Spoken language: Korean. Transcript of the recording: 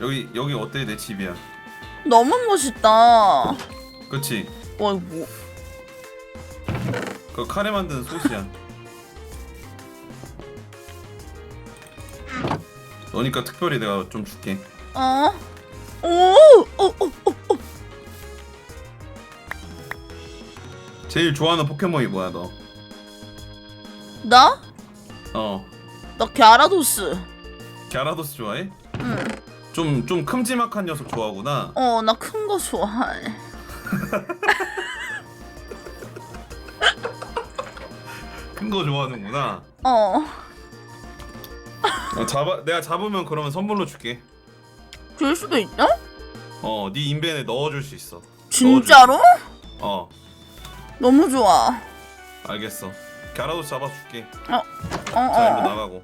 여기 여기 어때 내 집이야 너무 멋있다. 와 그치 이거 뭐? 그 카레 만드는 소스야 너니까 특별히 내가 좀 줄게 어? 오, 어, 어, 어. 제일 좋아하는 포켓몬이 뭐야 나? 너어 나 갸라도스. 갸라도스 좋아해? 응. 좀 좀 큼지막한 녀석 좋아하구나 어, 나 큰 거 좋아해. 큰 거 좋아하는구나 어. 어, 잡아 내가 잡으면 그러면 선물로 줄게 줄 수도 있다? 어 네 인벤에 넣어줄 수 있어 진짜로? 어 너무 좋아. 알겠어 갸라도스 잡아줄게 어, 자 일로 어. 나가고